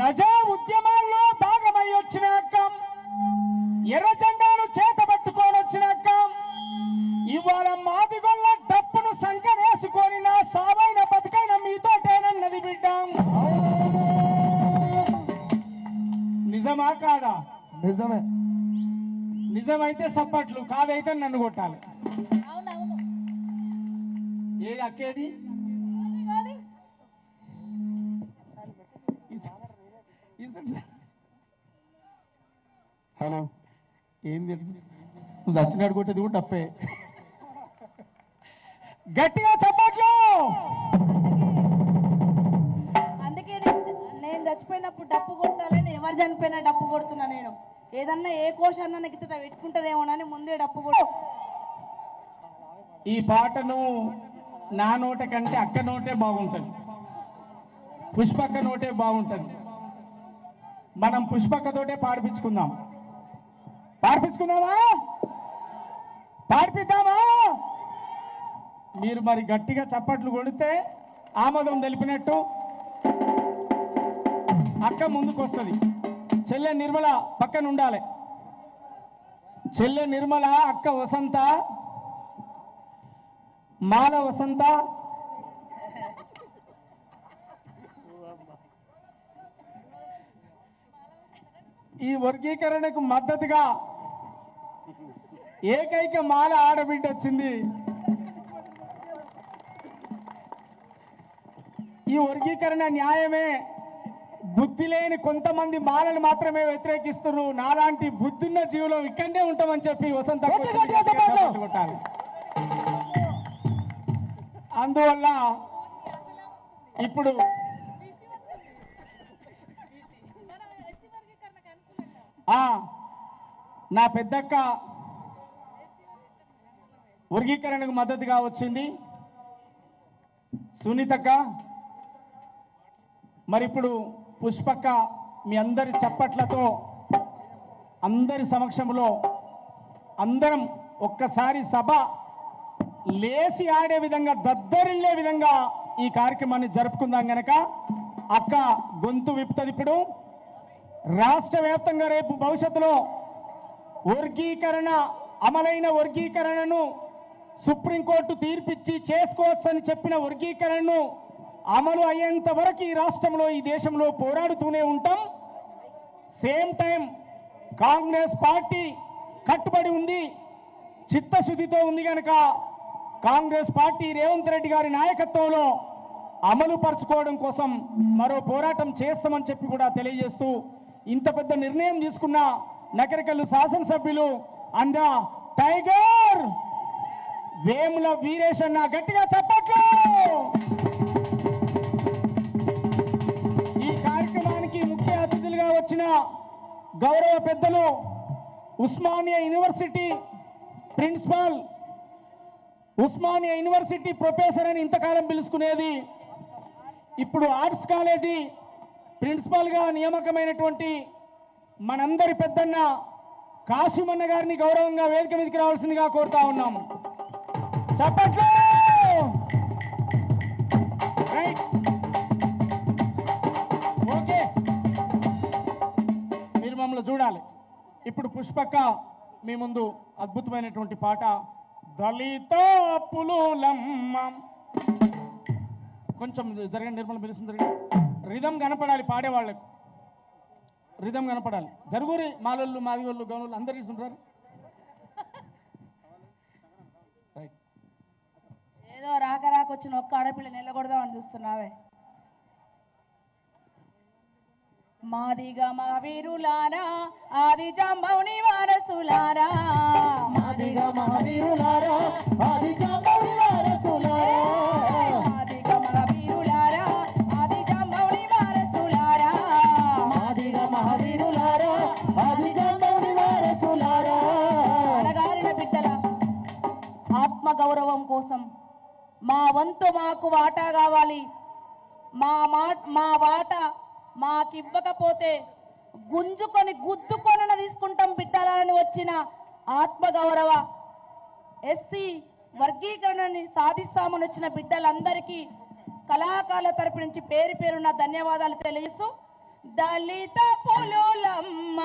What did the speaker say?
ప్రజా ఉద్యమాల్లో భాగమై వచ్చినాక ఎర్ర జెండాను చేతబట్టుకొని వచ్చినాక ఇవాళ మాదిగొల్ల డప్పును సంకరేసుకొని నా సావైన బతుకైన మీతోటేనన్నది బిడ్డ. నిజమా కాదా? నిజమే. నిజమైతే సప్పట్లు కాదైతే నన్ను కొట్టాలి. ఏది అక్కేది కాదు హలో. ఏంది నువ్వు చచ్చినాడు కొట్టేది కూడా తప్పే. గట్టిగా చప్పట్లు! అందుకే నేను- చచ్చిపోయినప్పుడు డప్పు కొట్టాలని ఎవరు చనిపోయినా డప్పు కొడుతున్నా నేను. ఏదన్నా ఏ కోశాన్న నాకు పెట్టుకుంటదేమోనని ముందే డప్పు కొట్టు. ఈ పాటను నా నోట కంటే అక్క నోటే బాగుంటుంది. పుష్పక్క నోటే బాగుంటుంది. మనం పుష్పక్కతోటే పాడిపించుకుందాం పాడిపించుకుందామా పాడిపిద్దామా మీరు మరి గట్టిగా చప్పట్లు కొడితే ఆమోదం తెలిపినట్టు అక్క ముందుకు వస్తుంది చెల్లె నిర్మల పక్కన ఉండాలి. చెల్లె నిర్మల అక్క వసంత మాల వసంత ఈ వర్గీకరణకు మద్దతుగా ఏకైక మాల ఆడబిడ్డ వచ్చింది. ఈ వర్గీకరణ న్యాయమే బుద్ధి లేని కొంతమంది మాలను మాత్రమే వ్యతిరేకిస్తున్నారు. నాలాంటి బుద్ధున్న జీవులం ఇక్కడనే ఉంటామని చెప్పి వసంత అందువల్ల ఇప్పుడు నా పెద్దక్క వర్గీకరణకు మద్దతుగా వచ్చింది. సునీతక్క మరి ఇప్పుడు పుష్పక్క మీ అందరి చప్పట్లతో అందరి సమక్షంలో అందరం ఒక్కసారి సభ లేచి ఆడే విధంగా దద్దరిల్లే విధంగా ఈ కార్యక్రమాన్ని జరుపుకుందాం గనక. అక్క గొంతు విప్పుతుంది ఇప్పుడు. రాష్ట్ర వ్యాప్తంగా రేపు భవిష్యత్తులో వర్గీకరణ అమలైన వర్గీకరణను సుప్రీంకోర్టు తీర్పిచ్చి చేసుకోవచ్చని చెప్పిన వర్గీకరణను అమలు అయ్యేంత వరకు ఈ రాష్ట్రంలో ఈ దేశంలో పోరాడుతూనే ఉంటాం. సేమ్ టైం కాంగ్రెస్ పార్టీ కట్టుబడి ఉంది చిత్తశుద్ధితో ఉంది కనుక కాంగ్రెస్ పార్టీ రేవంత్ రెడ్డి గారి నాయకత్వంలో అమలు పరచుకోవడం కోసం మరో పోరాటం చేస్తామని చెప్పి కూడా తెలియజేస్తూ ఇంత పెద్ద నిర్ణయం తీసుకున్న నకరికల్లు శాసనసభ్యులు అండ టైగర్. వేముల వీరేశన్న గట్టిగా చెప్పట్లు. ఈ కార్యక్రమానికి ముఖ్య అతిథులుగా వచ్చిన గౌరవ పెద్దలు Osmania university principal Osmania university professor అని ఇంతకాలం పిలుచుకునేది ఇప్పుడు ఆర్ట్స్ కాలేజీ ప్రిన్సిపాల్గా నియామకమైనటువంటి మనందరి పెద్దన్న కాశీమన్న గారిని గౌరవంగా వేదిక మీదకి రావాల్సిందిగా కోరుతా ఉన్నాము చప్పట్లు! ఓకే. మీరు మమ్మల్ని చూడాలి. ఇప్పుడు పుష్పక్క మీ ముందు అద్భుతమైనటువంటి పాట దళిత పులులమ్మ. కొంచెం జరగండి నిర్మల పిలుస్తుంది రిధం కనపడాలి పాడేవాళ్ళకు. రిధం కనపడాలి. జరుగురి మాలోళ్ళు మాదిగోళ్ళు గౌనులు అందరు ఇస్తుంటారు రైట్ ఏదో రాక రాక వచ్చిన ఒక్క ఆడపిల్ల నిలకూడదామని చూస్తున్నావే. మాదిగా మా వీరులారా ఆది జాంబౌని వారసులారా. మాదిగా మహావీరులారా ఆది వంతు మాకు వాటా కావాలి. మా మా మా వాట మాకివ్వకపోతే గుంజుకొని గుద్దుకొని తీసుకుంటాం బిడ్డలని వచ్చిన ఆత్మగౌరవ ఎస్సీ వర్గీకరణని సాధిస్తామని వచ్చిన బిడ్డలందరికీ కళాకారుల తరపు నుంచి పేరు పేరున్న ధన్యవాదాలు తెలియజేస్తూ దళిత పులులమ్మ.